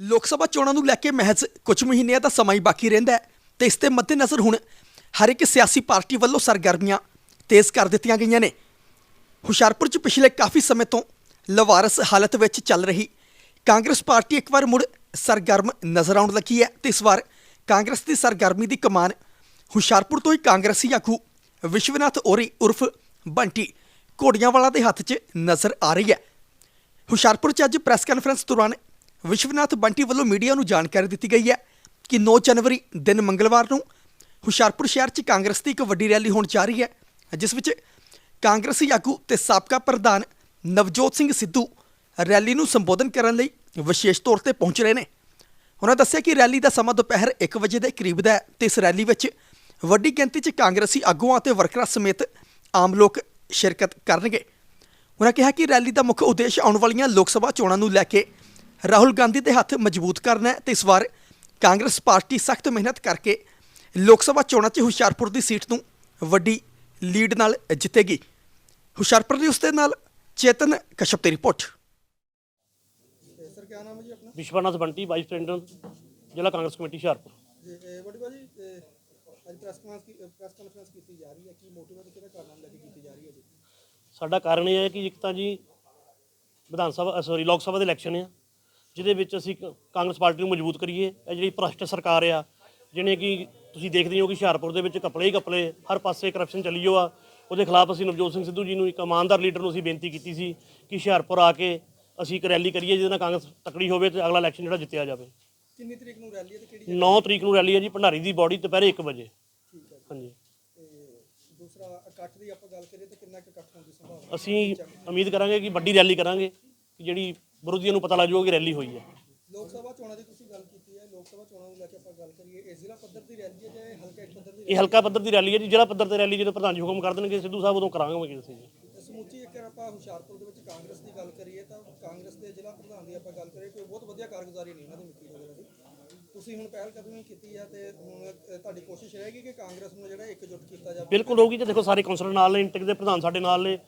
ਲੋਕ ਸਭਾ ਚੋਣਾਂ ਨੂੰ ਲੈ ਕੇ ਮਹਿਜ਼ ਕੁਝ ਮਹੀਨਿਆਂ ਦਾ ਸਮਾਂ ਹੀ ਬਾਕੀ ਰਹਿੰਦਾ ਹੈ ਤੇ ਇਸ ਦੇ ਮੱਦੇਨਜ਼ਰ ਹੁਣ ਹਰ ਇੱਕ ਸਿਆਸੀ ਪਾਰਟੀ ਵੱਲੋਂ ਸਰਗਰਮੀਆਂ ਤੇਜ਼ ਕਰ ਦਿੱਤੀਆਂ ਗਈਆਂ ਨੇ। ਹੁਸ਼ਿਆਰਪੁਰ 'ਚ ਪਿਛਲੇ ਕਾਫੀ ਸਮੇਂ ਤੋਂ ਲਵਾਰਸ ਹਾਲਤ ਵਿੱਚ ਚੱਲ ਰਹੀ ਕਾਂਗਰਸ ਪਾਰਟੀ ਇੱਕ ਵਾਰ ਮੁੜ ਸਰਗਰਮ ਨਜ਼ਰ ਆਉਣ ਲੱਗੀ ਹੈ ਤੇ ਇਸ ਵਾਰ ਕਾਂਗਰਸ ਦੀ ਸਰਗਰਮੀ ਦੀ ਕਮਾਨ ਹੁਸ਼ਿਆਰਪੁਰ ਤੋਂ ਹੀ ਕਾਂਗਰਸੀ ਆਗੂ ਵਿਸ਼ਵਨਾਥ ਔਰੀ ਉਰਫ ਬੰਟੀ ਘੋੜੀਆਂਵਾਲਾ ਦੇ ਹੱਥ 'ਚ ਨਜ਼ਰ ਆ ਰਹੀ ਹੈ। ਹੁਸ਼ਿਆਰਪੁਰ 'ਚ ਅੱਜ ਪ੍ਰੈਸ ਕਾਨਫਰੰਸ ਦੌਰਾਨ ਵਿਸ਼ਵਨਾਥ ਬੰਟੀ ਵੱਲੋਂ ਮੀਡੀਆ ਨੂੰ ਜਾਣਕਾਰੀ ਦਿੱਤੀ ਗਈ ਹੈ ਕਿ 9 ਜਨਵਰੀ ਦਿਨ ਮੰਗਲਵਾਰ ਨੂੰ ਹੁਸ਼ਿਆਰਪੁਰ ਸ਼ਹਿਰ 'ਚ ਕਾਂਗਰਸ ਦੀ ਇੱਕ ਵੱਡੀ ਰੈਲੀ ਹੋਣ ਜਾ ਰਹੀ ਹੈ, ਜਿਸ ਵਿੱਚ ਕਾਂਗਰਸੀ ਆਗੂ ਤੇ ਸਾਬਕਾ ਪ੍ਰਧਾਨ ਨਵਜੋਤ ਸਿੰਘ ਸਿੱਧੂ ਰੈਲੀ ਨੂੰ ਸੰਬੋਧਨ ਕਰਨ ਲਈ ਵਿਸ਼ੇਸ਼ ਤੌਰ ਤੇ ਪਹੁੰਚ ਰਹੇ ਨੇ। ਉਹਨਾਂ ਦੱਸਿਆ ਕਿ ਰੈਲੀ ਦਾ ਸਮਾਂ ਦੁਪਹਿਰ 1 ਵਜੇ ਦੇ ਕਰੀਬ ਦਾ ਹੈ ਤੇ ਇਸ ਰੈਲੀ ਵਿੱਚ ਵੱਡੀ ਗਿਣਤੀ 'ਚ ਕਾਂਗਰਸੀ ਆਗੂਆਂ ਅਤੇ ਵਰਕਰਾਂ ਸਮੇਤ ਆਮ ਲੋਕ ਸ਼ਿਰਕਤ ਕਰਨਗੇ। ਉਹਨਾਂ ਕਿਹਾ ਕਿ ਰੈਲੀ ਦਾ ਮੁੱਖ ਉਦੇਸ਼ ਆਉਣ ਵਾਲੀਆਂ ਲੋਕ ਸਭਾ ਚੋਣਾਂ ਨੂੰ ਲੈ ਕੇ ਰਾਹੁਲ ਗਾਂਧੀ ਦੇ ਹੱਥ ਮਜ਼ਬੂਤ ਕਰਨਾ ਹੈ ਤੇ ਇਸ ਵਾਰ ਕਾਂਗਰਸ ਪਾਰਟੀ ਸਖਤ ਮਿਹਨਤ ਕਰਕੇ ਲੋਕ ਸਭਾ ਚੋਣਾਂ 'ਚ ਹੁਸ਼ਿਆਰਪੁਰ ਦੀ ਸੀਟ ਨੂੰ ਵੱਡੀ ਲੀਡ ਨਾਲ ਜਿੱਤੇਗੀ। ਹੁਸ਼ਿਆਰਪੁਰ ਦੀ ਉਸ ਦੇ ਨਾਲ ਚੇਤਨ ਕਸ਼ਪ ਦੀ ਰਿਪੋਰਟ। ਸਰ ਕੀ ਨਾਮ ਹੈ ਜੀ ਆਪਣਾ ਵਿਸ਼ਵਨਾਥ ਬੰਟੀ ਵਾਈਸ ਪ੍ਰੈਜ਼ੀਡੈਂਟ ਜ਼ਿਲ੍ਹਾ ਕਾਂਗਰਸ ਕਮੇਟੀ ਹੁਸ਼ਿਆਰਪੁਰ। ਜੀ ਵੱਡੀ ਬਾਜੀ ਅੱਜ ਪ੍ਰੈਸ ਕਾਨਫਰੰਸ ਕੀ ਪ੍ਰੈਸ ਕਾਨਫਰੰਸ ਕੀਤੀ ਜਾ ਰਹੀ ਹੈ। ਕੀ ਮੋਟਿਵ ਹੈ ਕਿਹੜਾ ਕਾਰਨ ਲੈ ਕੇ ਕੀਤੀ ਜਾ ਰਹੀ ਹੈ ਜੀ? ਸਾਡਾ ਕਾਰਨ ਇਹ ਹੈ ਕਿ ਇੱਕ ਤਾਂ ਜੀ ਵਿਧਾਨ ਸਭਾ ਸੌਰੀ ਲੋਕ ਸਭਾ ਦੇ ਇਲੈਕਸ਼ਨ ਆ। ਜਿਹਦੇ ਵਿੱਚ ਅਸੀਂ ਕ- ਕਾਂਗਰਸ ਪਾਰਟੀ ਨੂੰ ਮਜ਼ਬੂਤ ਕਰੀਏ। ਇਹ ਜਿਹੜੀ ਭ੍ਰਸ਼ਟ ਸਰਕਾਰ ਆ ਜਿਹਨੇ ਕਿ ਤੁਸੀਂ ਦੇਖਦੇ ਹੋ ਕਿ ਹੁਸ਼ਿਆਰਪੁਰ ਦੇ ਵਿੱਚ ਕਪੜੇ ਹੀ ਕਪੜੇ ਹਰ ਪਾਸੇ ਕਰਪਸ਼ਨ ਚੱਲੀ ਹੋ ਆ। ਉਹਦੇ ਖਿਲਾਫ ਅਸੀਂ ਨਵਜੋਤ ਸਿੰਘ ਸਿੱਧੂ ਜੀ ਨੂੰ ਇੱਕ ਇਮਾਨਦਾਰ ਲੀਡਰ ਨੂੰ ਅਸੀਂ ਬੇਨਤੀ ਕੀਤੀ ਸੀ ਕਿ ਹੁਸ਼ਿਆਰਪੁਰ ਆ ਕੇ ਅਸੀਂ ਇੱਕ ਰੈਲੀ ਕਰੀਏ ਜਿਹਦੇ ਨਾਲ ਕਾਂਗਰਸ ਤਕੜੀ ਹੋਵੇ ਤੇ ਅਗਲਾ ਇਲੈਕਸ਼ਨ ਜਿਹੜਾ ਜਿੱਤਿਆ ਜਾਵੇ। ਕਿੰਨੀ ਤਰੀਕ ਨੂੰ ਰੈਲੀ ਹੈ ਤੇ ਕਿਹੜੀ 9 ਤਰੀਕ ਨੂੰ ਰੈਲੀ ਹੈ ਜੀ ਭੰਡਾਰੀ ਦੀ ਬੋਡੀ ਦੁਪਹਿਰੇ 1 ਵਜੇ। ਠੀਕ ਹੈ। ਹਾਂਜੀ। ਤੇ ਦੂਸਰਾ ਇਕੱਠ ਦੀ ਆਪਾਂ ਗੱਲ ਕਰੀਏ ਤਾਂ ਕਿੰਨਾ ਕੁ ਇਕੱਠ ਹੋਣ ਦੀ ਸੰਭਾਵਨਾ ਅਸੀਂ ਉਮੀਦ ਕਰਾਂਗੇ ਕਿ ਵੱਡੀ ਰੈਲੀ ਕਰਾਂਗੇ ਕਿ ਜਿਹੜੀ ਵਿਰੋਧੀਆਂ ਨੂੰ ਪਤਾ ਲੱਗ ਜਾਊਗਾ ਕਿ ਰੈਲੀ ਹੋਈ ਹੈ। ਲੋਕ ਸਭਾ ਚੋਣਾਂ ਦੀ ਤੁਸੀਂ ਗੱਲ ਕੀਤੀ ਹੈ ਲੋਕ ਸਭਾ ਚੋਣਾਂ ਨੂੰ ਲੈ ਕੇ ਆਪਾਂ ਗੱਲ ਕਰੀਏ ਇਹ ਜ਼ਿਲ੍ਹਾ ਪੱਧਰ ਦੀ ਰੈਲੀ ਹੈ ਜਾਂ ਇਹ ਹਲਕਾ ਪੱਧਰ ਦੀ ਇਹ ਹਲਕਾ ਪੱਧਰ ਦੀ ਰੈਲੀ ਹੈ ਜੀ ਜਿਹੜਾ ਪੱਧਰ ਤੇ ਰੈਲੀ ਜਦੋਂ ਪ੍ਰਧਾਨ ਜੀ ਹੁਕਮ ਕਰ ਦੇਣਗੇ ਸਿੱਧੂ ਸਾਹਿਬ ਉਦੋਂ ਕਰਾਂਗੇ ਅਸੀਂ ਜੀ। ਸਮੁੱਚੀ ਇੱਕ ਆਪਾਂ ਹੁਸ਼ਿਆਰਪੁਰ ਦੇ ਵਿੱਚ ਕਾਂਗਰਸ ਦੀ ਗੱਲ ਕਰੀਏ ਤਾਂ ਕਾਂਗਰਸ ਦੇ ਜ਼ਿਲ੍ਹਾ ਪ੍ਰਧਾਨ ਦੀ ਆਪਾਂ ਗੱਲ ਕਰੀਏ ਕੋਈ ਬਹੁਤ ਵਧੀਆ ਕਾਰਗੁਜ਼ਾਰੀ ਨਹੀਂ ਉਹਨਾਂ ਦੀ ਮਿੱਟੀ ਵਗੈਰਾ ਦੀ। ਤੁਸੀਂ ਹੁਣ ਪਹਿਲ ਕਦਮੀ ਕੀਤੀ ਹੈ ਤੇ ਹੁਣ ਤੁਹਾਡੀ ਕੋਸ਼ਿਸ਼ ਰਹੇਗੀ ਕਿ ਕਾਂਗਰਸ ਨੂੰ ਜਿਹੜਾ ਇਕਜੁੱਟ ਕੀਤਾ ਜਾਵੇ? ਬਿਲਕੁਲ ਹੋਊਗੀ ਤੇ ਦੇਖੋ ਸਾਰੇ ਕੌਂਸਲਰ ਨਾਲ ਨੇ ਇੰਟਕ ਦੇ ਪ੍ਰਧਾਨ ਸਾਡੇ ਨਾਲ ਨੇ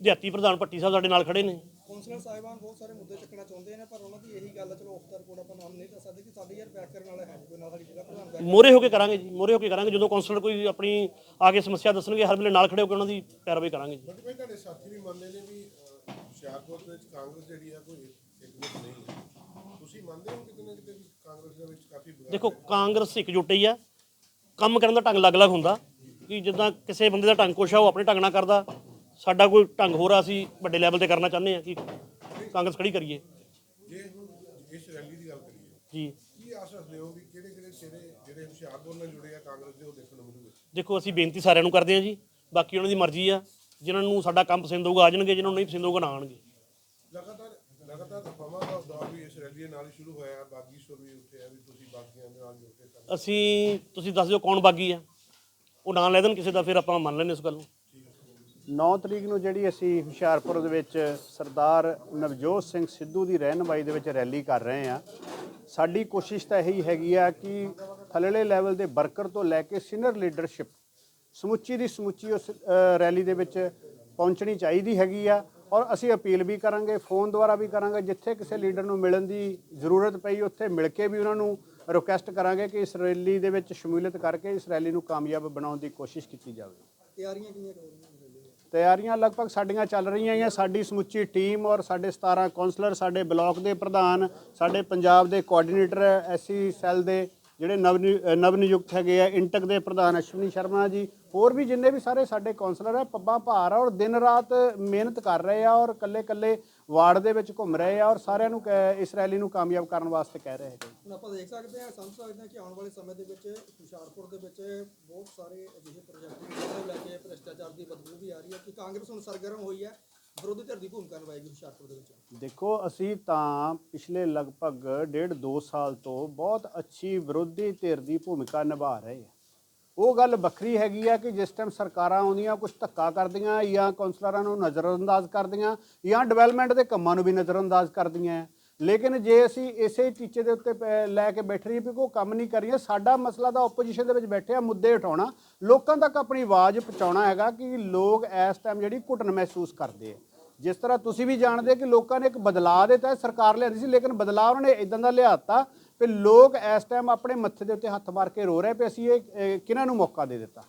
ਦਿਹਾਤੀ ਪ੍ਰਧਾਨ ਭੱਟੀ ਸਾਹਿਬ ਸਾਡੇ ਨਾਲ ਖੜੇ ਨੇ। ਕੌਂਸਲਰ ਸਾਹਿਬਾਨ ਬਹੁਤ ਸਾਰੇ ਮੁੱਦੇ ਚੱਕਣਾ ਚਾਹੁੰਦੇ ਨੇ ਪਰ ਉਹਨਾਂ ਦੀ ਇਹੀ ਗੱਲ ਚਲੋ ਆਫ ਦਾ ਰਿਕਾਰਡ ਆਪਾਂ ਨਾਮ ਨਹੀਂ ਦੱਸ ਸਕਦੇ ਕਿ ਸਾਡੇ ਯਾਰ ਬੈਕ ਕਰਨ ਵਾਲਾ ਹੈ ਕੋਈ ਨਾਲ ਸਾਡੀ ਜ਼ਿਲ੍ਹਾ ਪ੍ਰਧਾਨ back ਮੋਰੇ ਹੋ ਕੇ ਕਰਾਂਗੇ ਜੀ ਮੋਰੇ ਹੋ ਕੇ ਕਰਾਂਗੇ ਜਦੋਂ ਕੌਂਸਲਰ ਕੋਈ ਆਪਣੀ ਆ ਕੇ ਸਮੱਸਿਆ ਦੱਸਣਗੇ ਹਰ ਵੇਲੇ ਨਾਲ ਖੜੇ ਹੋ ਕੇ ਉਹਨਾਂ ਦੀ ਪੈਰਵਾਈ ਕਰਾਂਗੇ ਜੀ। ਬਟ ਮੈਂ ਤੁਹਾਡੇ ਸਾਥੀ ਵੀ ਮੰਨਦੇ ਨੇ ਵੀ ਹੁਸ਼ਿਆਰਪੁਰ ਦੇ ਵਿੱਚ ਕਾਂਗਰਸ ਜਿਹੜੀ ਆ ਕੋਈ ਇਕਜੁੱਟ ਨਹੀਂ ਹੈ। ਤੁਸੀਂ ਮੰਨਦੇ ਹੋ ਕਿਤੇ ਨਾ ਕਿਤੇ ਵੀ ਕਾਂਗਰਸ ਦੇ ਵਿੱਚ ਕਾਫੀ ਵਿਗਾੜ ਦੇਖੋ ਕਾਂਗਰਸ ਇਕਜੁੱਟ ਹੀ ਆ। ਕੰਮ ਕਰਨ ਦਾ ਢੰਗ ਅਲੱਗ-ਅਲੱਗ ਹੁੰਦਾ ਕਿ ਜਿੱਦਾਂ ਕਿਸੇ ਬੰਦੇ ਦਾ ਢੰਗ ਕੁਛ ਆ ਉਹ ਆਪਣੇ ਢੰਗ ਨਾਲ ਕਰਦਾ। ਸਾਡਾ ਕੋਈ ਢੰਗ ਹੋ ਰਿਹਾ ਸੀ ਵੱਡੇ ਲੈਵਲ ਤੇ ਕਰਨਾ ਚਾਹੁੰਦੇ ਆ ਕਿ ਕਾਂਗਰਸ ਖੜੀ ਕਰੀਏ। ਜੇ ਇਸ ਰੈਲੀ ਦੀ ਗੱਲ ਕਰੀਏ ਜੀ। ਕੀ ਆਸ ਰੱਖਦੇ ਹੋ ਵੀ ਕਿਹੜੇ ਕਿਹੜੇ ਚਿਹਰੇ ਜਿਹੜੇ ਹੁਸ਼ਿਆਰਪੁਰ ਨਾਲ ਜੁੜੇ ਆ ਕਾਂਗਰਸ ਦੇ ਉਹ ਦੇਖਣ ਨੂੰ ਮਿਲੂਗੇ? ਦੇਖੋ ਅਸੀਂ ਬੇਨਤੀ ਸਾਰਿਆਂ ਨੂੰ ਕਰਦੇ ਹਾਂ ਜੀ। ਬਾਕੀ ਉਹਨਾਂ ਦੀ ਮਰਜ਼ੀ ਆ। ਜਿਨ੍ਹਾਂ ਨੂੰ ਸਾਡਾ ਕੰਮ ਪਸੰਦ ਹੋਊਗਾ ਆ ਜਾਣਗੇ। ਜਿਨ੍ਹਾਂ ਨੂੰ ਨਹੀਂ ਪਸੰਦ ਹੋਊਗਾ ਨਾ ਆਣਗੇ ਲਗਾਤਾਰ ਲਗਾਤਾਰ ਅਫਵਾਹਾਂ ਦਾ ਦੌਰ ਵੀ ਇਸ ਰੈਲੀ ਦੇ ਨਾਲ ਹੀ ਸ਼ੁਰੂ ਹੋਇਆ। ਬਾਗੀ ਸੁਰ ਵੀ ਉੱਠਿਆ ਵੀ ਤੁਸੀਂ ਬਾਕੀਆਂ ਦੇ ਨਾਲ ਜੁੜ ਕੇ ਕੰਮ ਅਸੀਂ ਤੁਸੀਂ ਦੱਸ ਦਿਓ ਕੌਣ ਬਾਗੀ ਆ? ਉਹ ਨਾਂ ਲੈ ਦੇਣ ਕਿਸੇ ਦਾ ਫਿਰ ਆਪਾਂ ਮੰਨ ਲੈਂਦੇ ਇਸ ਗੱਲ ਨੂੰ। 9 ਤਰੀਕ ਨੂੰ ਜਿਹੜੀ ਅਸੀਂ ਹੁਸ਼ਿਆਰਪੁਰ ਦੇ ਵਿੱਚ ਸਰਦਾਰ ਨਵਜੋਤ ਸਿੰਘ ਸਿੱਧੂ ਦੀ ਰਹਿਨਮਾਈ ਦੇ ਵਿੱਚ ਰੈਲੀ ਕਰ ਰਹੇ ਆ ਸਾਡੀ ਕੋਸ਼ਿਸ਼ ਤਾਂ ਇਹੀ ਹੈਗੀ ਆ ਕਿ ਥੱਲੜੇ ਲੈਵਲ ਦੇ ਵਰਕਰ ਤੋਂ ਲੈ ਕੇ ਸੀਨੀਅਰ ਲੀਡਰਸ਼ਿਪ ਸਮੁੱਚੀ ਦੀ ਸਮੁੱਚੀ ਉਸ ਰੈਲੀ ਦੇ ਵਿੱਚ ਪਹੁੰਚਣੀ ਚਾਹੀਦੀ ਹੈਗੀ ਆ ਔਰ ਅਸੀਂ ਅਪੀਲ ਵੀ ਕਰਾਂਗੇ, ਫੋਨ ਦੁਆਰਾ ਵੀ ਕਰਾਂਗੇ, ਜਿੱਥੇ ਕਿਸੇ ਲੀਡਰ ਨੂੰ ਮਿਲਣ ਦੀ ਜ਼ਰੂਰਤ ਪਈ, ਉੱਥੇ ਮਿਲ ਕੇ ਵੀ ਉਹਨਾਂ ਨੂੰ ਰਿਕੁਐਸਟ ਕਰਾਂਗੇ ਕਿ ਇਸ ਰੈਲੀ ਦੇ ਵਿੱਚ ਸ਼ਮੂਲੀਅਤ ਕਰਕੇ ਇਸ ਰੈਲੀ ਨੂੰ ਕਾਮਯਾਬ ਬਣਾਉਣ ਦੀ ਕੋਸ਼ਿਸ਼ ਕੀਤੀ ਜਾਵੇ। ਤਿਆਰੀਆਂ ਕਿੰਨੀਆਂ ਹੋ ਰਹੀਆਂ? ਤਿਆਰੀਆਂ ਲਗਭਗ ਸਾਡੀਆਂ ਚੱਲ ਰਹੀਆਂ ਹੈ ਸਾਡੀ ਸਮੁੱਚੀ ਟੀਮ ਔਰ ਸਾਡੇ 17 ਕਾਉਂਸਲਰ ਸਾਡੇ ਬਲਾਕ ਦੇ ਪ੍ਰਧਾਨ, ਸਾਡੇ ਪੰਜਾਬ ਦੇ ਕੋਆਰਡੀਨੇਟਰ ਐਸਸੀ ਸੈੱਲ ਦੇ ਜਿਹੜੇ ਨਵ ਨਵ ਨਿਯੁਕਤ ਹੈਗੇ ਆ, ਇੰਟਕ ਦੇ ਪ੍ਰਧਾਨ ਅਸ਼ਵਨੀ ਸ਼ਰਮਾ ਜੀ, ਹੋਰ ਵੀ ਜਿੰਨੇ ਵੀ ਸਾਰੇ ਸਾਡੇ ਕਾਉਂਸਲਰ ਆ, ਪੱਬਾਂ ਭਾਰ ਆ ਔਰ ਦਿਨ ਰਾਤ ਮਿਹਨਤ ਕਰ ਰਹੇ ਆ ਔਰ ਕੱਲੇ ਕੱਲੇ ਵਾਰਡ ਦੇ ਵਿੱਚ ਘੁੰਮ ਰਹੇ ਆ ਔਰ ਸਾਰਿਆਂ ਨੂੰ ਕ- ਇਸ ਰੈਲੀ ਨੂੰ ਕਾਮਯਾਬ ਕਰਨ ਵਾਸਤੇ ਕਹਿ ਰਹੇ ਹੈਗੇ। ਹੁਣ ਆਪਾਂ ਦੇਖ ਸਕਦੇ ਹਾਂ ਸਮਝ ਸਕਦੇ ਹਾਂ ਕਿ ਆਉਣ ਵਾਲੇ ਸਮੇਂ ਦੇ ਵਿੱਚ ਹੁਸ਼ਿਆਰਪੁਰ ਦੇ ਵਿੱਚ ਬਹੁਤ ਸਾਰੇ ਅਜਿਹੇ ਪ੍ਰੋਜੈਕਟ ਨੇ ਲੈ ਕੇ ਭ੍ਰਿਸ਼ਟਾਚਾਰ ਦੀ ਬਦਬੂ ਵੀ ਆ ਰਹੀ ਹੈ, ਕਿ ਕਾਂਗਰਸ ਹੁਣ ਸਰਗਰਮ ਹੋਈ ਹੈ। ਵਿਰੋਧੀ ਧਿਰ ਦੀ ਭੂਮਿਕਾ ਨਿਭਾਏਗੀ ਹੁਸ਼ਿਆਰਪੁਰ ਦੇ ਵਿੱਚ। ਦੇਖੋ, ਅਸੀਂ ਤਾਂ ਪਿਛਲੇ ਲਗਭਗ ਡੇਢ 2 ਸਾਲ ਤੋਂ ਬਹੁਤ ਅੱਛੀ ਵਿਰੋਧੀ ਧਿਰ ਦੀ ਭੂਮਿਕਾ ਨਿਭਾ ਰਹੇ ਹਾਂ। ਉਹ ਗੱਲ ਵੱਖਰੀ ਹੈਗੀ ਆ ਕਿ ਜਿਸ ਟਾਈਮ ਸਰਕਾਰਾਂ ਆਉਂਦੀਆਂ ਕੁਝ ਧੱਕਾ ਕਰਦੀਆਂ ਜਾਂ ਕਾਉਂਸਲਰਾਂ ਨੂੰ ਨਜ਼ਰਅੰਦਾਜ਼ ਕਰਦੀਆਂ ਜਾਂ ਡਿਵੈਲਪਮੈਂਟ ਦੇ ਕੰਮਾਂ ਨੂੰ ਵੀ ਨਜ਼ਰਅੰਦਾਜ਼ ਕਰਦੀਆਂ। ਲੇਕਿਨ ਜੇ ਅਸੀਂ ਇਸੇ ਟੀਚੇ ਦੇ ਉੱਤੇ ਪੈ- ਲੈ ਕੇ ਬੈਠ ਰਹੀ ਵੀ ਕੋਈ ਕੰਮ ਨਹੀਂ ਕਰ ਰਹੀਆਂ ਸਾਡਾ ਮਸਲਾ ਤਾਂ ਆਪੋਜੀਸ਼ਨ ਦੇ ਵਿੱਚ ਬੈਠੇ ਆ ਮੁੱਦੇ ਉਠਾਉਣਾ, ਲੋਕਾਂ ਤੱਕ ਆਪਣੀ ਆਵਾਜ਼ ਪਹੁੰਚਾਉਣਾ ਹੈਗਾ ਕਿ ਲੋਕ ਇਸ ਟਾਈਮ ਜਿਹੜੀ ਘੁਟਨ ਮਹਿਸੂਸ ਕਰਦੇ ਆ। ਜਿਸ ਤਰ੍ਹਾਂ ਤੁਸੀਂ ਵੀ ਜਾਣਦੇ ਕਿ ਲੋਕਾਂ ਨੇ ਇੱਕ ਬਦਲਾਅ ਦੇ ਤਹਿਤ ਸਰਕਾਰ ਲਿਆਂਦੀ ਸੀ, ਲੇਕਿਨ ਬਦਲਾਅ ਉਹਨਾਂ ਨੇ ਇਦਾਂ ਦਾ ਲਿਆਤਾ ਕਿ ਲੋਕ ਇਸ ਟਾਈਮ ਆਪਣੇ ਮੱਥੇ ਦੇ ਉੱਤੇ ਹੱਥ ਮਾਰ ਕੇ ਰੋ ਰਹੇ ਪਏ ਅਸੀਂ ਇਹ ਕਿਹਨਾਂ ਨੂੰ ਮੌਕਾ ਦੇ ਦਿੱਤਾ?